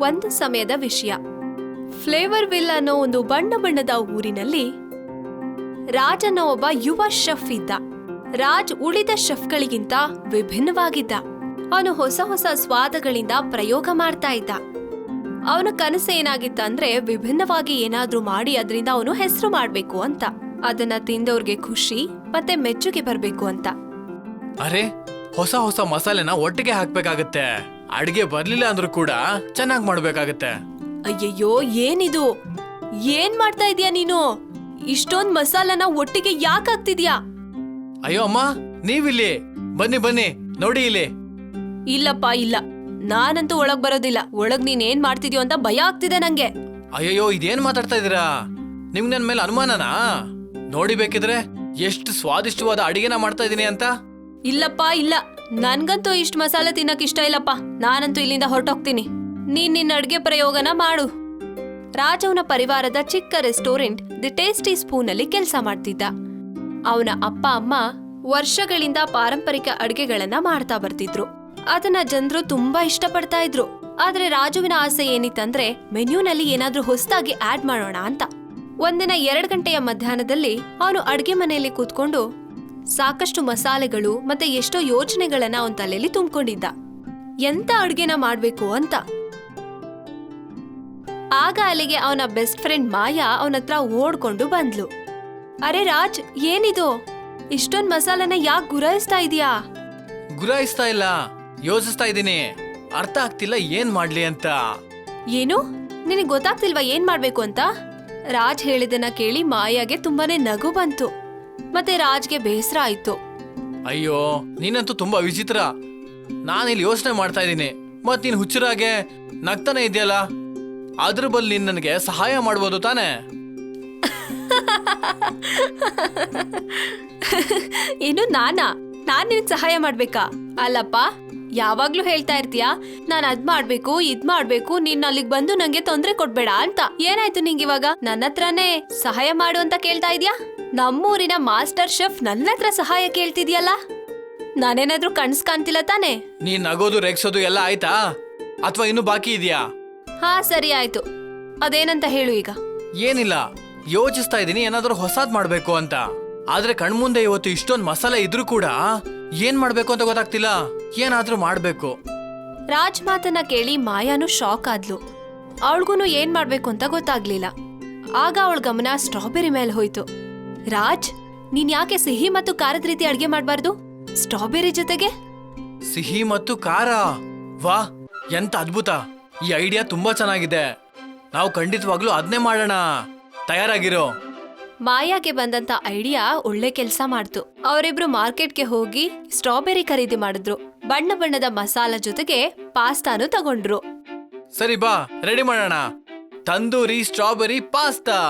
ಒಂದು ಸಮಯದ ವಿಷಯ. ಫ್ಲೇವರ್ ವಿಲ್ ಅನ್ನೋ ಒಂದು ಬಣ್ಣ ಬಣ್ಣದ ಊರಿನಲ್ಲಿ ರಾಜ್ ಅನ್ನೋ ಒಬ್ಬ ಯುವ ಶೆಫ್ ಇದ್ದ. ರಾಜ್ ಉಳಿದ ಶೆಫ್ಗಳಿಗಿಂತ ವಿಭಿನ್ನವಾಗಿದ್ದ. ಅವನು ಹೊಸ ಹೊಸ ಸ್ವಾದಗಳಿಂದ ಪ್ರಯೋಗ ಮಾಡ್ತಾ ಇದ್ದ. ಅವನ ಕನಸು ಏನಾಗಿತ್ತಂದ್ರೆ ವಿಭಿನ್ನವಾಗಿ ಏನಾದ್ರೂ ಮಾಡಿ ಅದರಿಂದ ಅವನು ಹೆಸರು ಮಾಡ್ಬೇಕು ಅಂತ. ಅದನ್ನ ತಿಂದವ್ರಿಗೆ ಖುಷಿ, ಮತ್ತೆ ಮೆಚ್ಚುಗೆ ಬರ್ಬೇಕು ಅಂತ. ಅರೆ, ಹೊಸ ಹೊಸ ಮಸಾಲೆನ ಒಟ್ಟಿಗೆ ಹಾಕ್ಬೇಕಾಗತ್ತೆ. ಅಡ್ಗೆ ಬರ್ಲಿಲ್ಲ ಅಂದ್ರೂ ಕೂಡ ಚೆನ್ನಾಗ್ ಮಾಡ್ಬೇಕಾಗತ್ತೆ. ಅಯ್ಯಯ್ಯೋ ಏನಿದು? ಏನ್ ಮಾಡ್ತಾ ಇದೀಯ ನೀನು? ಇಷ್ಟೊಂದ್ ಮಸಾಲನ ಒಟ್ಟಿಗೆ ಯಾಕೆ ಹಾಕ್ತಿದ್ಯಾ? ಅಯ್ಯೋ ಅಮ್ಮ ನೀವಿಲ್ಲಿ? ಬನ್ನಿ ಬನ್ನಿ ನೋಡಿ ಇಲ್ಲಿ. ಇಲ್ಲಪ್ಪ ಇಲ್ಲ. ನಾನಂತೂ ಒಳಗ್ ಬರೋದಿಲ್ಲ. ಒಳಗ್ ನೀನ್ ಏನ್ ಮಾಡ್ತಿದ್ಯೋ ಅಂತ ಭಯ ಆಗ್ತಿದೆ ನಂಗೆ. ಅಯ್ಯಯ್ಯೋ ಇದೇನ್ ಮಾತಾಡ್ತಾ ಇದೀರಾ ನಿಮ್ಗೆ ನನ್ ಮೇಲೆ ಅನುಮಾನನಾ? ನೋಡಿ ಬೇಕಿದ್ರೆ ಎಷ್ಟು ಸ್ವಾದಿಷ್ಟವಾದ ಅಡಿಗೆನ ಮಾಡ್ತಾ ಇದೀನಿ ಅಂತ. ಇಲ್ಲಪ್ಪ ಇಲ್ಲ. ನನ್ಗಂತೂ ಇಷ್ಟು ಮಸಾಲೆ ತಿನ್ನಕ್ ಇಷ್ಟ ಇಲ್ಲಪ್ಪ. ನಾನಂತೂ ಇಲ್ಲಿಂದ ಹೊರಟೋಗ್ತೀನಿ. ನೀನ್ ನಿನ್ನ ಅಡ್ಗೆ ಪ್ರಯೋಗನ ಮಾಡು. ರಾಜವನ ಪರಿವಾರದ ಚಿಕ್ಕ ರೆಸ್ಟೋರೆಂಟ್ ದಿ ಟೇಸ್ಟಿ ಸ್ಪೂನ್ ಅಲ್ಲಿ ಕೆಲಸ ಮಾಡ್ತಿದ್ದ. ಅವನ ಅಪ್ಪ, ಅಮ್ಮ ವರ್ಷಗಳಿಂದ ಪಾರಂಪರಿಕ ಅಡ್ಗೆಗಳನ್ನ ಮಾಡ್ತಾ ಬರ್ತಿದ್ರು. ಅದನ್ನ ಜನರು ತುಂಬಾ ಇಷ್ಟಪಡ್ತಾ ಇದ್ರು. ಆದ್ರೆ ರಾಜುವಿನ ಆಸೆ ಏನಿತ್ತಂದ್ರೆ ಮೆನ್ಯೂನಲ್ಲಿ ಏನಾದ್ರೂ ಹೊಸದಾಗಿ ಆಡ್ ಮಾಡೋಣ ಅಂತ. ಒಂದಿನ ಎರಡು ಗಂಟೆಯ ಮಧ್ಯಾಹ್ನದಲ್ಲಿ ಅವನು ಅಡ್ಗೆ ಮನೆಯಲ್ಲಿ ಕೂತ್ಕೊಂಡು ಸಾಕಷ್ಟು ಮಸಾಲೆಗಳು ಮತ್ತೆ ಎಷ್ಟೋ ಯೋಚನೆಗಳನ್ನ ಅವನ ತಲೆಯಲ್ಲಿ ತುಂಬಿಕೊಂಡಿದ್ದ. ಎಂತ ಅಡ್ಗೆನ ಮಾಡ್ಬೇಕು ಅಂತ. ಆಗ ಅಲ್ಲಿಗೆ ಅವನ ಬೆಸ್ಟ್ ಫ್ರೆಂಡ್ ಮಾಯಾ ಅವನ ಹತ್ರ ಓಡ್ಕೊಂಡು ಬಂದ್ಲು. ಅರೆ ರಾಜ್ ಏನಿದು? ಇಷ್ಟೊಂದ್ ಮಸಾಲನ ಯಾಕೆ ಗುರಾಯಿಸ್ತಾ ಇದೀಯಾ? ಗುರಾಯಿಸ್ತಾ ಇಲ್ಲ ಯೋಚಿಸ್ತಾ ಇದ್ದೀನಿ. ಅರ್ಥ ಆಗ್ತಿಲ್ಲ ಏನ್ ಮಾಡ್ಲಿ ಅಂತ. ಏನು? ನಿನಗೆ ಗೊತ್ತಾಗ್ತಿಲ್ವಾ ಏನ್ ಮಾಡ್ಬೇಕು ಅಂತ? ರಾಜ್ ಹೇಳಿದನ್ನ ಕೇಳಿ ಮಾಯಾಗೆ ತುಂಬಾನೇ ನಗು ಬಂತು. ಮತ್ತೆ ರಾಜ್ಗೆ ಬೇಸರ ಆಯ್ತು. ಅಯ್ಯೋ ನೀನಂತೂ ತುಂಬಾ ವಿಚಿತ್ರ. ನಾನಿಲ್ಲಿ ಯೋಚನೆ ಮಾಡ್ತಾ ಇದ್ದೀನಿ. ಮತ್ ನೀನ್ ಹುಚ್ಚರಾಗೆ ನಗ್ತಾನೆ ಇದೆಯಲ್ಲ? ಅದ್ರ ಬಲ್ ನೀನ್ ನನಗೆ ಸಹಾಯ ಮಾಡ್ಬೋದು ತಾನೇ? ಇನ್ನು ನಾನಾ? ನಾನ್ ನಿನ್ ಸಹಾಯ ಮಾಡ್ಬೇಕಾ? ಅಲ್ಲಪ್ಪ ಯಾವಾಗ್ಲೂ ಹೇಳ್ತಾ ಇರ್ತೀಯಾ? ನಾನ್ ಅದ್ ಮಾಡ್ಬೇಕು ಇದ್ ಮಾಡ್ಬೇಕು ನೀನ್ ಅಲ್ಲಿಗ್ ಬಂದು ನಂಗೆ ತೊಂದ್ರೆ ಕೊಡ್ಬೇಡ ಅಂತ. ಏನಾಯ್ತು ನಿಂಗಿವಾಗ? ನನ್ನ ಹತ್ರನೇ ಸಹಾಯ ಮಾಡು ಅಂತ ಕೇಳ್ತಾ ಇದ್ಯಾ? ನಮ್ಮೂರಿನ ಮಾಸ್ಟರ್ ಶೆಫ್ ನನ್ನ ಹತ್ರ ಸಹಾಯ ಕೇಳ್ತಿದ್ಯಲ್ಲ? ನಾನೇನಾದ್ರೂ ಕಣ್ಸ್ ಕಾಣ್ತಿಲ್ಲ ತಾನೇ? ನೀನ್ ನಗೋದು ರೇಗ್ಸೋದು ಎಲ್ಲ ಆಯ್ತಾ? ಅಥವಾ ಇನ್ನೂ ಬಾಕಿ ಇದೆಯಾ? ಹಾ ಸರಿ ಆಯ್ತು. ಅದೇನಂತ ಹೇಳು ಈಗ. ಏನಿಲ್ಲ. ಯೋಚಿಸ್ತಾ ಇದ್ದೀನಿ ಏನಾದ್ರೂ ಹೊಸಾದ್ ಮಾಡ್ಬೇಕು ಅಂತ. ಆದ್ರೆ ಕಣ್ಮುಂದೆ ಇವತ್ತು ಇಷ್ಟೊಂದ್ ಮಸಾಲೆ ಇದ್ರೂ ಕೂಡ ಏನ್ ಮಾಡ್ಬೇಕು ಅಂತ ಗೊತ್ತಾಗ್ತಿಲ್ಲ. ಏನಾದ್ರೂ ಮಾಡ್ಬೇಕು. ರಾಜ್ ಮಾತನ್ನ ಕೇಳಿ ಮಾಯಾನು ಶಾಕ್ ಆದ್ಲು. ಅವಳಿಗೂ ಏನ್ ಮಾಡ್ಬೇಕು ಅಂತ ಗೊತ್ತಾಗ್ಲಿಲ್ಲ. ಆಗ ಅವಳ ಗಮನ ಸ್ಟ್ರಾಬೆರಿ ಮೇಲೆ ಹೋಯ್ತು. ರಾಜ್ ನೀನ್ ಯಾಕೆ ಸಿಹಿ ಮತ್ತು ಖಾರದ ರೀತಿ ಅಡಿಗೆ ಮಾಡ್ಬಾರ್ದು? ಸ್ಟ್ರಾಬೆರಿ ಜೊತೆಗೆ? ಸಿಹಿ ಮತ್ತು ಖಾರ. ವಾ ಎಂತ ಅದ್ಭುತ. ಈ ಐಡಿಯಾ ತುಂಬಾ ಚೆನ್ನಾಗಿದೆ. ನಾವು ಖಂಡಿತವಾಗ್ಲೂ ಅದನ್ನೇ ಮಾಡೋಣ. ತಯಾರಾಗಿರೋ. ಮಾಯಾಗೆ ಬಂದಂತ ಐಡಿಯಾ ಒಳ್ಳೆ ಕೆಲಸ ಮಾಡ್ತು. ಅವರಿಬ್ರು ಮಾರ್ಕೆಟ್ಗೆ ಹೋಗಿ ಸ್ಟ್ರಾಬೆರಿ ಖರೀದಿ ಮಾಡಿದ್ರು. ಬಣ್ಣ ಬಣ್ಣದ ಮಸಾಲ ಜೊತೆಗೆ ಪಾಸ್ತಾನು ತಗೊಂಡ್ರು. ಸರಿ ಬಾ ರೆಡಿ ಮಾಡೋಣ. Tandoori strawberry pasta.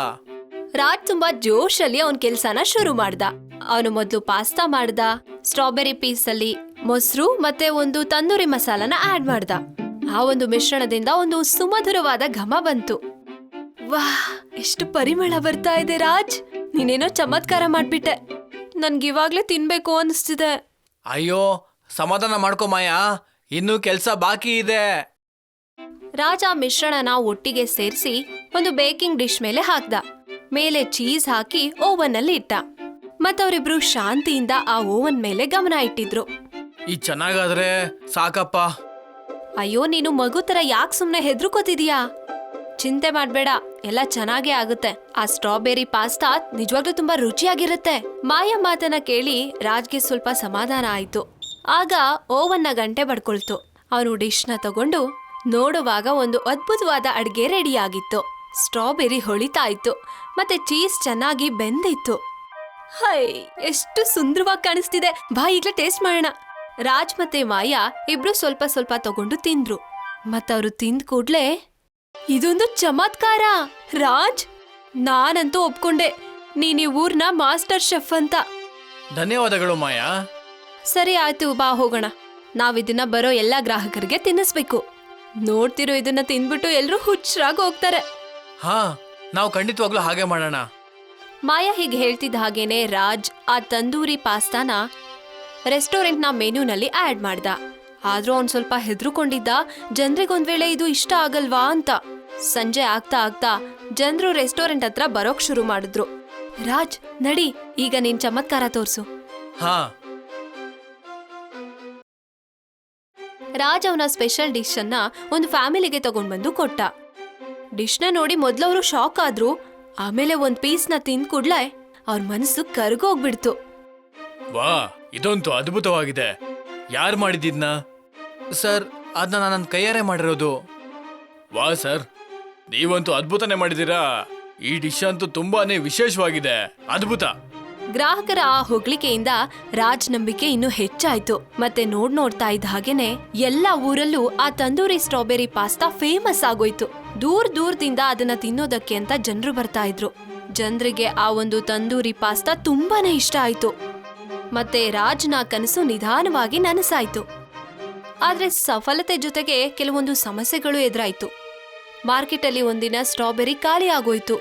ರಾಜ್ ತುಂಬಾ ಜೋಶಲ್ಲಿ ಅವನ್ ಕೆಲ್ಸನ ಶುರು ಮಾಡ್ದ. ಅವನು ಮೊದಲು ಪಾಸ್ತಾ ಮಾಡ್ದ ಸ್ಟ್ರಾಬೆರಿ ಪೀಸ್ ಅಲ್ಲಿ ಮೊಸರು ಮತ್ತೆ ಒಂದು ತಂದೂರಿ ಮಸಾಲಾನ ಆಡ್ ಮಾಡ್ದ. ಆ ಒಂದು ಮಿಶ್ರಣದಿಂದ ಒಂದು ಸುಮಧುರವಾದ ಘಮ ಬಂತು. ವಾಹ್ ಎಷ್ಟು ಪರಿಮಳ ಬರ್ತಾ ಇದೆ ರಾಜ್! ನೀನೇನೋ ಚಮತ್ಕಾರ ಮಾಡ್ಬಿಟ್ಟೆ. ನನ್ಗಿವಾಗ್ಲೇ ತಿನ್ಬೇಕು ಅನಿಸ್ತಿದೆ. ಅಯ್ಯೋ ಸಮಾಧಾನ ಮಾಡ್ಕೊ ಮಾಯಾ. ಇನ್ನೂ ಕೆಲ್ಸ ಬಾಕಿ ಇದೆ. ರಾಜ ಮಿಶ್ರಣನ ಒಟ್ಟಿಗೆ ಸೇರಿಸಿ ಒಂದು ಬೇಕಿಂಗ್ ಡಿಶ್ ಮೇಲೆ ಹಾಕ್ದ. ಮೇಲೆ ಚೀಸ್ ಹಾಕಿ ಓವನ್ ಅಲ್ಲಿ ಇಟ್ಟ. ಮತ್ತವರಿಬ್ರು ಶಾಂತಿಯಿಂದ ಆ ಓವನ್ ಮೇಲೆ ಗಮನ ಇಟ್ಟಿದ್ರು. ಈ ಚೆನ್ನಾಗಾದ್ರೆ ಸಾಕಪ್ಪ. ಅಯ್ಯೋ ನೀನು ಮಗು ತರ ಯಾಕೆ ಸುಮ್ನೆ ಹೆದ್ರುಕೋತಿದೀಯಾ? ಚಿಂತೆ ಮಾಡ್ಬೇಡ ಎಲ್ಲ ಚೆನ್ನಾಗೇ ಆಗುತ್ತೆ. ಆ ಸ್ಟ್ರಾಬೆರಿ ಪಾಸ್ತಾ ನಿಜವಾಗ್ಲೂ ತುಂಬಾ ರುಚಿಯಾಗಿರುತ್ತೆ. ಮಾಯ ಮಾತನ್ನ ಕೇಳಿ ರಾಜ್ಗೆ ಸ್ವಲ್ಪ ಸಮಾಧಾನ ಆಯ್ತು. ಆಗ ಓವನ್ನ ಗಂಟೆ ಬಡ್ಕೊಳ್ತು. ಅವನು ಡಿಶ್ನ ತಗೊಂಡು ನೋಡುವಾಗ ಒಂದು ಅದ್ಭುತವಾದ ಅಡ್ಗೆ ರೆಡಿಯಾಗಿತ್ತು. ಸ್ಟ್ರಾಬೆರಿ ಹೊಳಿತಾಯಿತು ಇತ್ತು ಮತ್ತೆ ಚೀಸ್ ಚೆನ್ನಾಗಿ ಬೆಂದಿತ್ತು. ಹೈ ಎಷ್ಟು ಸುಂದರವಾಗಿ ಕಾಣಿಸ್ತಿದೆ. ಬಾ ಈಗಲೇ ಟೇಸ್ಟ್ ಮಾಡೋಣ. ರಾಜ್ ಮತ್ತೆ ಮಾಯಾ ಇಬ್ರು ಸ್ವಲ್ಪ ಸ್ವಲ್ಪ ತಗೊಂಡು ತಿಂದ್ರು. ಮತ್ತವರು ತಿಂದ ಕೂಡ್ಲೆ ಇದೊಂದು ಚಮತ್ಕಾರ ರಾಜ್! ನಾನಂತೂ ಒಪ್ಕೊಂಡೆ. ನೀನ್ ಈ ಊರ್ನ ಮಾಸ್ಟರ್ ಶೆಫ್ ಅಂತ. ಧನ್ಯವಾದಗಳು ಮಾಯಾ. ಸರಿ ಆಯ್ತು ಬಾ ಹೋಗೋಣ. ನಾವಿದನ್ನ ಬರೋ ಎಲ್ಲಾ ಗ್ರಾಹಕರಿಗೆ ತಿನ್ನಿಸ್ಬೇಕು. ನೋಡ್ತಿರೋ ಇದನ್ನ ತಿಂದ್ಬಿಟ್ಟು ಎಲ್ಲರೂ ಹುಚ್ಚರಾಗಿ ಹೋಗ್ತಾರೆ. ಹಾ ನಾವು ಖಂಡಿತವಾಗ್ಲೂ ಹಾಗೆ ಮಾಡೋಣ. ಮಾಯಾ ಹೀಗೆ ಹೇಳ್ತಿದ್ದ ಹಾಗೇನೆ ರಾಜ್ ಆ ತಂದೂರಿ ಪಾಸ್ತಾನ ರೆಸ್ಟೋರೆಂಟ್ನ ಮೆನ್ಯೂನಲ್ಲಿ ಆಡ್ ಮಾಡ್ದ. ಆದ್ರೂ ಅವ್ನು ಸ್ವಲ್ಪ ಹೆದ್ರುಕೊಂಡಿದ್ದ ಜನರಿಗೊಂದ್ ವೇಳೆ ಇದು ಇಷ್ಟ ಆಗಲ್ವಾ ಅಂತ. ಸಂಜೆ ಆಗ್ತಾ ಆಗ್ತಾ ಜನರು ರೆಸ್ಟೋರೆಂಟ್ ಹತ್ರ ಬರೋಕ್ ಶುರು ಮಾಡಿದ್ರು. ರಾಜ್ ನಡಿ ಈಗ ನಿನ್ ಚಮತ್ಕಾರ ತೋರ್ಸು. ಹಾ. ರಾಜ್ ಅವನ ಸ್ಪೆಷಲ್ ಡಿಶ್ ಅನ್ನ ಒಂದು ಫ್ಯಾಮಿಲಿಗೆ ತಗೊಂಡ್ಬಂದು ಕೊಟ್ಟ. ಡಿಶ್ನ ನೋಡಿ ಮೊದ್ಲವರು ಶಾಕ್ ಆದ್ರು ಆಮೇಲೆ ಒಂದ್ ಪೀಸ್ನ ತಿಂದ್ ಕೂಡ್ಲೆ ಅವ್ರ ಮನಸ್ಸು ಕರ್ಗೋಗ್ಬಿಡ್ತು. ವಾ ಇದಂತೂ ಅದ್ಭುತವಾಗಿದೆ. ಯಾರು ಮಾಡಿದ್ನ ಸರ್ ಅದನ್ನ ನಾನು ನನ್ನ ಕೈಯಾರೆ ಮಾಡಿರೋದು. ವಾ ಸರ್. ನೀವಂತೂ ಅದ್ಭುತನೇ ಮಾಡಿದ್ದೀರಾ? ಈ ಡಿಶ್ ಅಂತೂ ತುಂಬಾನೇ ವಿಶೇಷವಾಗಿದೆ. ಅದ್ಭುತ. ಗ್ರಾಹಕರ ಆ ಹೊಗಳಿಕೆಯಿಂದ ರಾಜ್ ನಂಬಿಕೆ ಇನ್ನೂ ಹೆಚ್ಚಾಯ್ತು. ಮತ್ತೆ ನೋಡ್ ನೋಡ್ತಾ ಇದ್ದ ಹಾಗೇನೆ ಎಲ್ಲಾ ಊರಲ್ಲೂ ಆ ತಂದೂರಿ ಸ್ಟ್ರಾಬೆರಿ ಪಾಸ್ತಾ ಫೇಮಸ್ ಆಗೋಯ್ತು. ದೂರ್ ದೂರದಿಂದ ಅದನ್ನ ತಿನ್ನೋದಕ್ಕೆ ಅಂತ ಜನರು ಬರ್ತಾ ಇದ್ರು. ಜನರಿಗೆ ಆ ಒಂದು ತಂದೂರಿ ಪಾಸ್ತಾ ತುಂಬಾನೇ ಇಷ್ಟ ಆಯ್ತು. ಮತ್ತೆ ರಾಜ್ನ ಕನಸು ನಿಧಾನವಾಗಿ ನನಸಾಯ್ತು. ಆದ್ರೆ ಸಫಲತೆ ಜೊತೆಗೆ ಕೆಲವೊಂದು ಸಮಸ್ಯೆಗಳು ಎದುರಾಯ್ತು. ಮಾರ್ಕೆಟಲ್ಲಿ ಒಂದಿನ ಸ್ಟ್ರಾಬೆರಿ ಖಾಲಿ ಆಗೋಯ್ತು.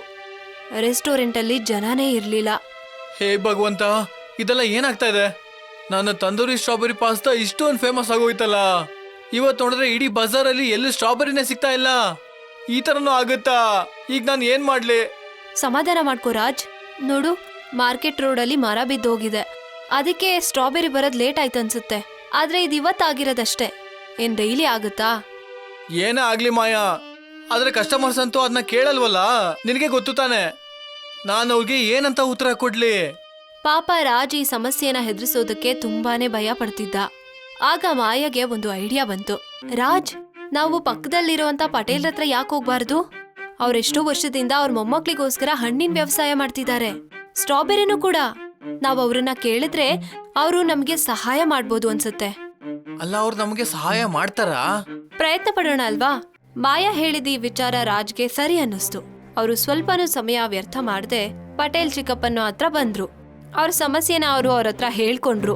ರೆಸ್ಟೋರೆಂಟಲ್ಲಿ ಜನನೇ ಇರ್ಲಿಲ್ಲ. ಹೇ ಭಗವಂತ, ಇದೆಲ್ಲ ಏನಾಗ್ತಾ ಇದೆ? ನನ್ನ ತಂದೂರಿ ಸ್ಟ್ರಾಬೆರಿ ಪಾಸ್ತಾ ಇಷ್ಟೊಂದು ಫೇಮಸ್ ಆಗೋಯ್ತಲ್ಲ. ಇವತ್ತು ನೋಡಿದ್ರೆ ಇಡೀ ಬಜಾರಲ್ಲಿ ಎಲ್ಲೂ ಸ್ಟ್ರಾಬೆರಿನೇ ಸಿಗ್ತಾ ಇಲ್ಲ. ಈ ಥರನೂ ಆಗುತ್ತಾ? ಈಗ ನಾನು ಏನ್ ಮಾಡ್ಲಿ? ಸಮಾಧಾನ ಮಾಡ್ಕೋ ರಾಜ್. ನೋಡು ಮಾರ್ಕೆಟ್ ರೋಡಲ್ಲಿ ಮರ ಬಿದ್ದು ಹೋಗಿದೆ ಅದಕ್ಕೆ ಸ್ಟ್ರಾಬೆರಿ ಬರೋದ್ ಲೇಟ್ ಆಯ್ತು ಅನ್ಸುತ್ತೆ. ಆದ್ರೆ ಇದು ಇವತ್ತಾಗಿರೋದಷ್ಟೇ. ಏನ್ ಡೈಲಿ ಆಗುತ್ತಾ? ಏನೇ ಆಗ್ಲಿ ಮಾಯಾ. ಆದ್ರೆ ಕಸ್ಟಮರ್ಸ್ ಅಂತೂ ಅದನ್ನ ಕೇಳಲ್ವಲ್ಲ? ನಿನಗೆ ಗೊತ್ತು ತಾನೆ. ನಾನು ಅವ್ರಿಗೆ ಏನಂತ ಉತ್ತರ ಕೊಡ್ಲಿ? ಪಾಪ ರಾಜ್ ಈ ಸಮಸ್ಯೆನ ಹೆದರಿಸೋದಕ್ಕೆ ತುಂಬಾನೇ ಭಯ ಪಡ್ತಿದ್ದ. ಆಗ ಮಾಯಾಗೆ ಒಂದು ಐಡಿಯಾ ಬಂತು. ರಾಜ್ ನಾವು ಪಕ್ಕದಲ್ಲಿರುವಂತ ಪಟೇಲ್ ಹತ್ರ ಯಾಕೆ ಹೋಗ್ಬಾರ್ದು? ಅವ್ರೆಷ್ಟೋ ವರ್ಷದಿಂದ ಅವ್ರ ಮೊಮ್ಮಕ್ಳಿಗೋಸ್ಕರ ಹಣ್ಣಿನ ವ್ಯವಸಾಯ ಮಾಡ್ತಿದ್ದಾರೆ. ಸ್ಟ್ರಾಬೆರಿನೂ ಕೂಡ. ನಾವು ಅವ್ರನ್ನ ಕೇಳಿದ್ರೆ ಅವರು ನಮ್ಗೆ ಸಹಾಯ ಮಾಡ್ಬೋದು ಅನ್ಸುತ್ತೆ. ಅಲ್ಲ ಅವ್ರು ನಮಗೆ ಸಹಾಯ ಮಾಡ್ತಾರಾ? ಪ್ರಯತ್ನ ಪಡೋಣ ಅಲ್ವಾ? ಮಾಯಾ ಹೇಳಿದ ಈ ವಿಚಾರ ರಾಜ್ಗೆ ಸರಿ ಅನ್ನಿಸ್ತು. ಅವರು ಸ್ವಲ್ಪನೂ ಸಮಯ ವ್ಯರ್ಥ ಮಾಡದೆ ಪಟೇಲ್ ಚಿಕ್ಕಪ್ಪನ ಹತ್ರ ಬಂದ್ರು. ಅವ್ರ ಸಮಸ್ಯೆನ ಅವರು ಅವ್ರ ಹತ್ರ ಹೇಳ್ಕೊಂಡ್ರು.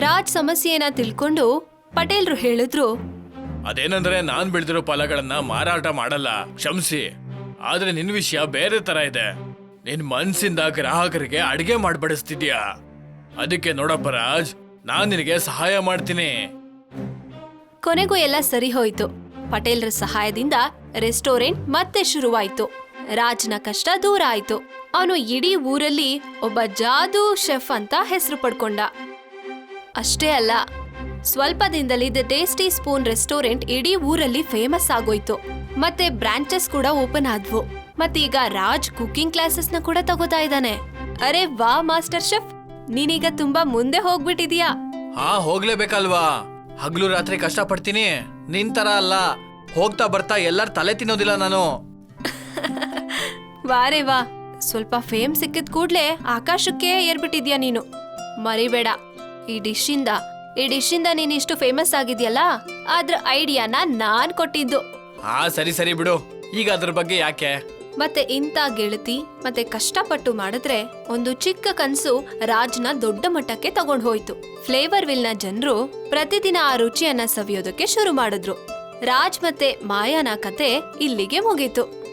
ರಾಜ್ ಸಮಸ್ಯೆನ ತಿಳ್ಕೊಂಡು ಪಟೇಲ್ರು ಹೇಳಿದ್ರು ಅದೇನಂದ್ರೆ ನಾನ್ ಬೆಳೆದಿರೋ ಫಲಗಳನ್ನ ಮಾರಾಟ ಮಾಡಲ್ಲ, ಕ್ಷಮಿಸಿ. ಆದ್ರೆ ನಿನ್ ವಿಷಯ ಬೇರೆ ತರ ಇದೆ. ನಿನ್ ಮನ್ಸಿಂದ ಗ್ರಾಹಕರಿಗೆ ಅಡಿಗೆ ಮಾಡ್ಬಡಿಸ್ತಿದ್ಯಾ? ಅದಕ್ಕೆ ನೋಡಪ್ಪ ರಾಜ್, ನಾನ್ ನಿನಗೆ ಸಹಾಯ ಮಾಡ್ತೀನಿ. ಕೊನೆಗೂ ಎಲ್ಲ ಸರಿ ಹೋಯ್ತು. ಪಟೇಲ್ರ ಸಹಾಯದಿಂದ ರೆಸ್ಟೋರೆಂಟ್ ಮತ್ತೆ ಶುರುವಾಯ್ತು. ರಾಜ್ನ ಕಷ್ಟ ದೂರ ಆಯ್ತು. ಅವನು ಇಡೀ ಊರಲ್ಲಿ ಒಬ್ಬ ಜಾದೂ ಶೆಫ್ ಅಂತ ಹೆಸರು ಪಡ್ಕೊಂಡ. ಅಷ್ಟೇ ಅಲ್ಲ ಸ್ವಲ್ಪ ದಿನದಲ್ಲಿ ದ ಟೇಸ್ಟಿ ಸ್ಪೂನ್ ರೆಸ್ಟೋರೆಂಟ್ ಇಡೀ ಊರಲ್ಲಿ ಫೇಮಸ್ ಆಗೋಯ್ತು. ಮತ್ತೆ ಬ್ರಾಂಚಸ್ ಕೂಡ ಓಪನ್ ಆದ್ವು. ಮತ್ತೀಗ ರಾಜ್ ಕುಕಿಂಗ್ನ ಕೂಡ ತಗೋತಾ ಇದ್ದಾನೆ. ಅರೆ ವಾ ಮಾಸ್ಟರ್ ಶೆಫ್! ನೀನೀಗ ತುಂಬಾ ಮುಂದೆ ಹೋಗ್ಬಿಟ್ಟಿದ್ಯಾ? ಹಾ ಹೋಗ್ಲೇಬೇಕಲ್ವಾ? ಹಗ್ಲು ರಾತ್ರಿ ಕಷ್ಟ ಪಡ್ತೀನಿ ನಿನ್ ತರ ಅಲ್ಲ. ಹೋಗ್ತಾ ಬರ್ತಾ ಎಲ್ಲಾರ್ ತಲೆ ತಿನ್ನೋದಿಲ್ಲ ನಾನು. ವಾರೇ ವಾ. ಸ್ವಲ್ಪ ಫೇಮ್ ಸಿಕ್ಕಿದ ಕೂಡ್ಲೆ ಆಕಾಶಕ್ಕೆ ಏರ್ಬಿಟ್ಟಿದ್ಯಾ ನೀನು? ಮರಿಬೇಡ. ಈ ಡಿಶ್ಶಿಂದ ಈ ಡಿಶ್ಶಿಂದ ನೀನ್ ಇಷ್ಟು ಫೇಮಸ್ ಆಗಿದ್ಯಲ್ಲ ಅದ್ರ ಐಡಿಯಾನ ನಾನ್ ಕೊಟ್ಟಿದ್ದು. ಹಾ ಸರಿ ಸರಿ ಬಿಡು. ಈಗ ಅದ್ರ ಬಗ್ಗೆ ಯಾಕೆ? ಮತ್ತೆ ಇಂಥ ಗೆಳತಿ ಮತ್ತೆ ಕಷ್ಟಪಟ್ಟು ಮಾಡಿದ್ರೆ ಒಂದು ಚಿಕ್ಕ ಕನ್ಸು ರಾಜ್ನ ದೊಡ್ಡ ಮಟ್ಟಕ್ಕೆ ತಗೊಂಡ್ ಹೋಯ್ತು. ಫ್ಲೇವರ್ ವಿಲ್ನ ಜನರು ಪ್ರತಿದಿನ ಆ ರುಚಿಯನ್ನ ಸವಿಯೋದಕ್ಕೆ ಶುರು ಮಾಡಿದ್ರು. ರಾಜ್ ಮತ್ತೆ ಮಾಯಾನ ಕತೆ ಇಲ್ಲಿಗೆ ಮುಗೀತು.